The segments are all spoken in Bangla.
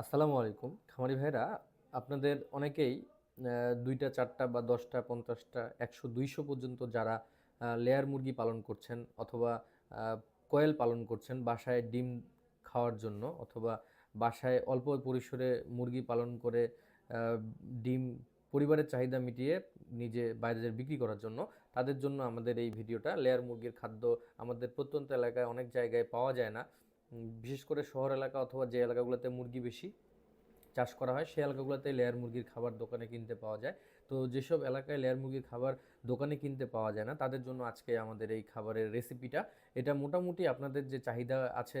আসসালামু আলাইকুম। খামারি ভাইরা আপনাদের অনেকেই দুইটা, চারটা বা দশটা, পঞ্চাশটা, একশো, দুইশো পর্যন্ত যারা লেয়ার মুরগি পালন করছেন অথবা কয়েল পালন করছেন বাসায় ডিম খাওয়ার জন্য অথবা বাসায় অল্প পরিসরে মুরগি পালন করে ডিম পরিবারের চাহিদা মিটিয়ে নিজে বাইরে বিক্রি করার জন্য, তাদের জন্য আমাদের এই ভিডিওটা, লেয়ার মুরগির খাদ্য আমাদের প্রত্যন্ত এলাকায় অনেক জায়গায় পাওয়া যায় না। বিশেষ করে শহর এলাকা অথবা যে এলাকাগুলোতে মুরগি বেশি চাষ করা হয়, সেই এলাকাগুলোতে লেয়ার মুরগির খাবার দোকানে কিনতে পাওয়া যায়। তো যেসব এলাকায় লেয়ার মুরগির খাবার দোকানে কিনতে পাওয়া যায় না, তাদের জন্য আজকে আমাদের এই খাবারের রেসিপিটা এটা মোটামুটি আপনাদের যে চাহিদা আছে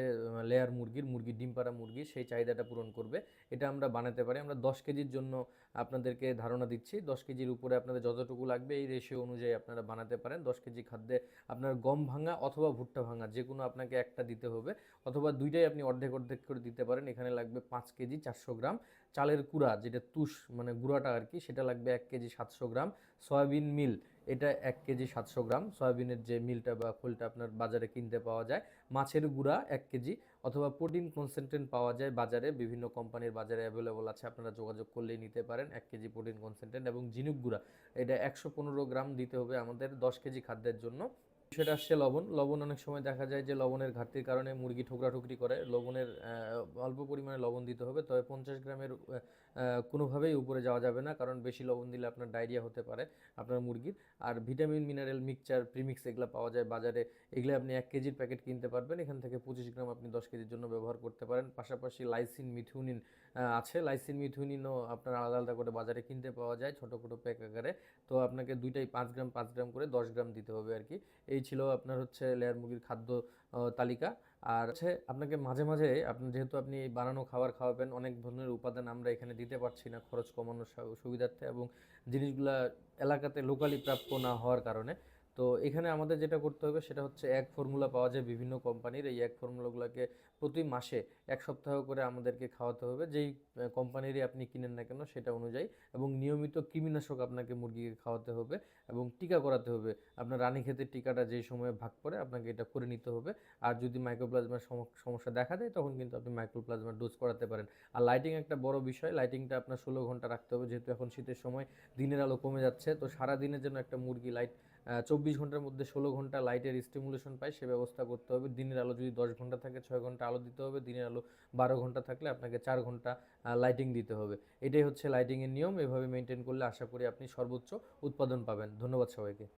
লেয়ার মুরগির মুরগির ডিম পাড়া মুরগি, সেই চাহিদাটা পূরণ করবে। এটা আমরা বানাতে পারি। আমরা দশ কেজির জন্য আপনাদেরকে ধারণা দিচ্ছি। দশ কেজির উপরে আপনাদের যতটুকু লাগবে, এই রেশিও অনুযায়ী আপনারা বানাতে পারেন। দশ কেজি খাদ্যে আপনার গম ভাঙা অথবা ভুট্টা ভাঙা যে কোনো আপনাকে একটা দিতে হবে, অথবা দুইটাই আপনি অর্ধেক অর্ধেক করে দিতে পারেন। এখানে লাগবে পাঁচ কেজি চারশো গ্রাম। চালের কুড়া, যেটা তুষ মানে গুঁড়াটা আর কি, সেটা লাগবে এক কেজি সাতশো গ্রাম। সয়াবিন মিল, এটা এক কেজি সাতশো গ্রাম। সয়াবিনের যে মিলটা বা খোলটা আপনার বাজারে কিনতে পাওয়া যায়। মাছের গুঁড়া এক কেজি, অথবা প্রোটিন কনসেন্ট্রেট পাওয়া যায় বাজারে। বিভিন্ন কোম্পানির বাজারে অ্যাভেলেবল আছে, আপনারা যোগাযোগ করলেই নিতে পারেন। এক কেজি প্রোটিন কনসেন্ট্রেট এবং ঝিনুক গুঁড়া, এটা একশো পনেরো গ্রাম দিতে হবে আমাদের দশ কেজি খাদ্যের জন্য। সেটা আসছে লবণ। লবণ অনেক সময় দেখা যায় যে লবণের ঘাটতির কারণে মুরগি ঠোকরা ঠুকরি করে। লবণের অল্প পরিমাণে লবণ দিতে হবে। তবে পঞ্চাশ গ্রামের কোনোভাবেই উপরে যাওয়া যাবে না। কারণ বেশি লবণ দিলে আপনার ডায়রিয়া হতে পারে আপনার মুরগির। আর ভিটামিন, মিনারেল, মিক্সচার, প্রিমিক্স এগুলো পাওয়া যায় বাজারে। এগুলো আপনি এক কেজির প্যাকেট কিনতে পারবেন। এখান থেকে পঁচিশ গ্রাম আপনি দশ কেজির জন্য ব্যবহার করতে পারেন। পাশাপাশি লাইসিন মিথুনিন আছে। লাইসিন মিথুনিনও আপনার আলাদা আলাদা করে বাজারে কিনতে পাওয়া যায় ছোটো ছোটো প্যাক আকারে। তো আপনাকে দুইটাই পাঁচ গ্রাম পাঁচ গ্রাম করে দশ গ্রাম দিতে হবে আর কি। এই ছিল আপনার হচ্ছে লেয়ার মুরগির খাদ্য তালিকা। আর হচ্ছে আপনাকে মাঝে মাঝে আপনি যেহেতু আপনি এই বানানো খাবার খাওয়াবেন, অনেক ধরনের উপাদান আমরা এখানে দিতে পারছি না খরচ কমানোর সুবিধার্থে এবং জিনিসগুলা এলাকাতে লোকালি প্রাপ্য না হওয়ার কারণে। তো এখানে আমাদের যেটা করতে হবে সেটা হচ্ছে এক ফর্মুলা পাওয়া যায় বিভিন্ন কোম্পানির এই এক ফর্মুলাগুলোকে প্রতি মাসে এক সপ্তাহ করে আমাদেরকে খাওয়াতে হবে। যেই কোম্পানিরই আপনি কিনেন না কেন সেটা অনুযায়ী। এবং নিয়মিত কৃমিনাশক আপনাকে মুরগিকে খাওয়াতে হবে এবং টিকা করাতে হবে। আপনার রানীক্ষেতের টিকাটা যেই সময়ে ভাগ করে আপনাকে এটা করে নিতে হবে। আর যদি মাইক্রোপ্লাজমার সম- সমস্যা দেখা দেয় তখন কিন্তু আপনি মাইক্রোপ্লাজমার ডোজ করাতে পারেন। আর লাইটিং একটা বড় বিষয় লাইটিংটা আপনার ষোলো ঘণ্টা রাখতে হবে। যেহেতু এখন শীতের সময় দিনের আলো কমে যাচ্ছে, তো সারা দিনের জন্য একটা মুরগি লাইট চব্বিশ ঘণ্টার মধ্যে ষোলো ঘণ্টা লাইটের স্টিমুলেশন পায়, সে ব্যবস্থা করতে হবে। দিনের আলো যদি দশ ঘণ্টা থাকে, ছয় ঘণ্টা আলো দিতে হবে। দিনের আলো বারো ঘণ্টা থাকলে আপনাকে চার ঘণ্টা লাইটিং দিতে হবে। এটাই হচ্ছে লাইটিংয়ের নিয়ম। এভাবে মেনটেন করলে আশা করি আপনি সর্বোচ্চ উৎপাদন পাবেন। ধন্যবাদ সবাইকে।